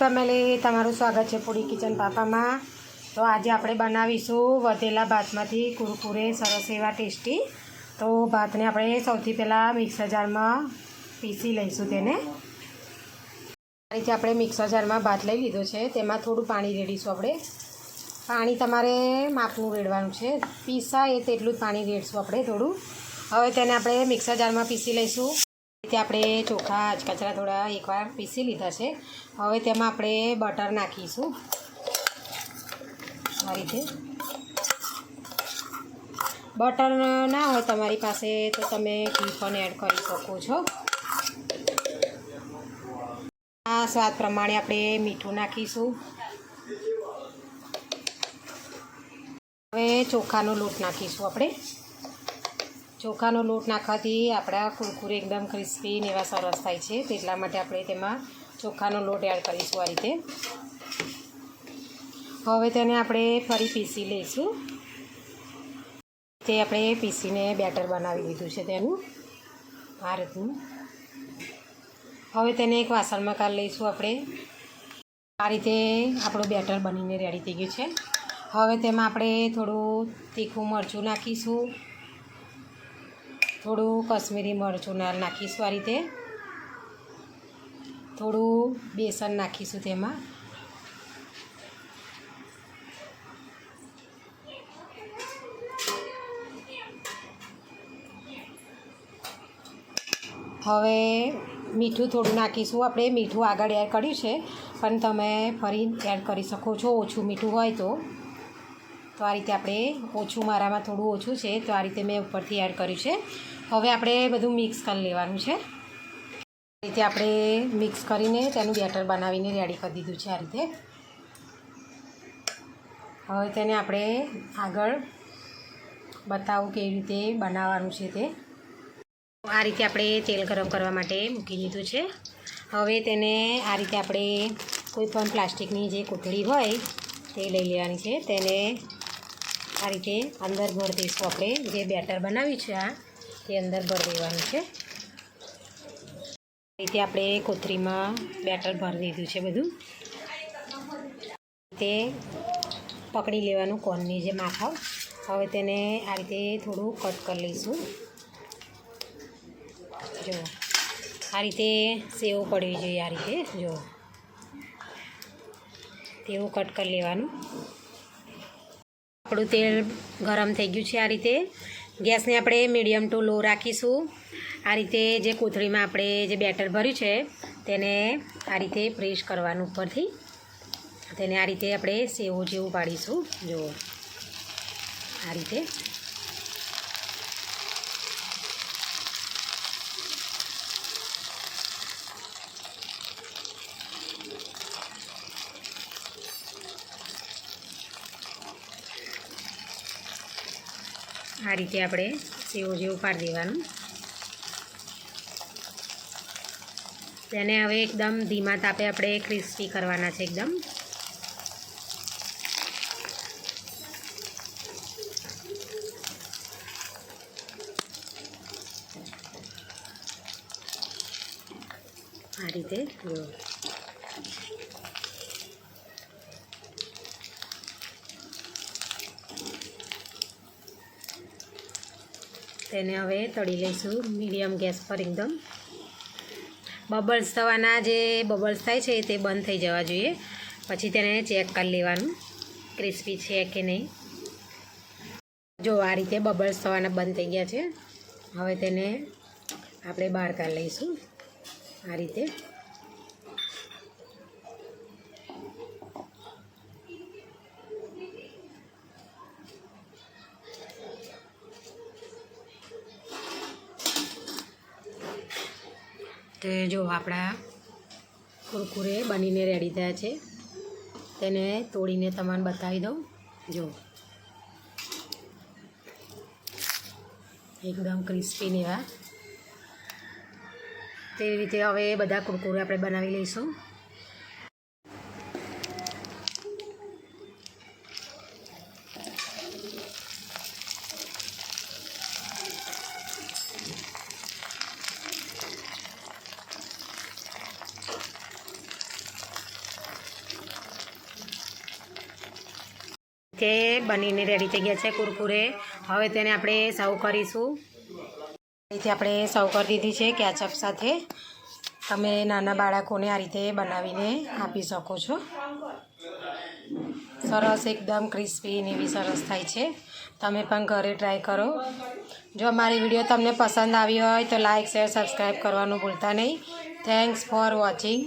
Family, તમારું સ્વાગત છે પૂરી કિચન પાપામાં. તો આજે આપણે બનાવીશું વધેલા ભાતમાંથી કુરકુરે સરસ એવા ટેસ્ટી. તો ભાતને આપણે સૌથી પહેલાં મિક્સર જારમાં પીસી લઈશું તેને. આ રીતે આપણે મિક્સર જારમાં ભાત લઈ લીધો છે. તેમાં થોડું પાણી રેડીશું આપણે. પાણી તમારે માપનું રેડવાનું છે. પીસાય તેટલું જ પાણી રેડશું આપણે થોડું. હવે તેને આપણે મિક્સર જારમાં પીસી લઈશું. રીતે આપણે ચોખા કચરા થોડા એકવાર પીસી લીધા છે. હવે તેમાં આપણે બટર નાખીશું. આ રીતે. બટર ના હોય તમારી પાસે તો તમે ઘી પણ એડ કરી શકો છો. આ સ્વાદ પ્રમાણે આપણે મીઠું નાખીશું. હવે ચોખાનો લોટ નાખીશું આપણે. ચોખાનો લોટ નાખવાથી આપણા કુરકુરે એકદમ ક્રિસ્પી ને એવા સરસ થાય છે. તેટલા માટે આપણે તેમાં ચોખાનો લોટ એડ કરીશું આ રીતે. હવે તેને આપણે ફરી પીસી લઈશું. તે આપણે પીસીને બેટર બનાવી દીધું છે તેનું, આ રીતનું. હવે તેને એક વાસણમાં કાઢી લઈશું આપણે. આ રીતે આપણું બેટર બનીને રેડી થઈ ગયું છે. હવે તેમાં આપણે થોડું તીખું મરચું નાખીશું. થોડું કશ્મીરી મરચું નાખીશું આ રીતે. થોડું બેસન નાખીશું તેમાં. હવે મીઠું થોડું નાખીશું. આપણે મીઠું આગળ એડ કર્યું છે, પણ તમે ફરી એડ કરી શકો છો, ઓછું મીઠું હોય તો. તો આ રીતે આપણે ઓછું મારામાં થોડું ઓછું છે, તો આ રીતે મેં ઉપરથી એડ કર્યું છે. હવે આપણે બધું મિક્સ કરી લેવાનું છે. આ રીતે આપણે મિક્સ કરીને તેનું બેટર બનાવીને રેડી કરી દીધું છે આ રીતે. હવે તેને આપણે આગળ બતાવું કેવી રીતે બનાવવાનું છે તે. આ રીતે આપણે તેલ ગરમ કરવા માટે મૂકી દીધું છે. હવે તેને આ રીતે આપણે કોઈ પણ પ્લાસ્ટિકની જે કોથળી હોય તે લઈ લેવાની છે. તેને આ રીતે અંદર ભરી દઈશું આપણે. જે બેટર બનાવ્યું છે આ, તે અંદર ભરી દેવાનું છે. આ રીતે આપણે કોથરીમાં બેટર ભરી દીધું છે બધું. તે પકડી લેવાનું કોનની જે માથા હવે તેને આ રીતે થોડું કટ કરી લઈશું. જો, આ રીતે સેવ પડવી જોઈએ આ રીતે. જો, તેવું કટ કરી લેવાનું. આપણું તેલ ગરમ થઈ ગયું છે આ રીતે. ગેસને આપણે મીડિયમ ટુ લો રાખીશું. આ રીતે જે કોથળીમાં આપણે જે બેટર ભર્યું છે, તેને આ રીતે પ્રેસ કરવાનું ઉપરથી. તેને આ રીતે આપણે સેવો જેવું પાડીશું. જો આ રીતે. આ રીતે આપણે સેવો જેવું પાડી દેવાનું. તેને હવે એકદમ ધીમા તાપે આપણે ક્રિસ્પી કરવાના છે એકદમ. આ રીતે તેને હવે તળી લઈશું, મીડિયમ ગેસ પર એકદમ. બબલ્સ થવાના જે બબલ્સ થાય છે તે બંધ થઈ જવા જોઈએ. પછી તેને ચેક કરી લેવાનું, ક્રિસ્પી છે કે નહીં. જો આ રીતે બબલ્સ થવાના બંધ થઈ ગયા છે, હવે તેને આપણે બહાર કાઢી લઈશું. આ રીતે. તે જો આપણા કુરકુરે બનીને રેડી થયા છે. તેને તોડીને તમને બતાવી દઉં. જો. એકદમ ક્રિસ્પી ને એવા. તેવી રીતે હવે બધા કુરકુરે આપણે બનાવી લઈશું. રીતે બનીને રેડી થઈ ગયા છે કુરકુરે. હવે તેને આપણે સર્વ કરીશું. રીતે આપણે સર્વ કરી દીધી છે કેચઅપ સાથે. તમે નાના બાળકોને આ રીતે બનાવીને આપી શકો છો. સરસ એકદમ ક્રિસ્પી ને એવી સરસ થાય છે. તમે પણ ઘરે ટ્રાય કરો. જો અમારી વીડિયો તમને પસંદ આવી હોય તો લાઇક શેર સબસ્ક્રાઈબ કરવાનું ભૂલતા નહીં. Thanks for watching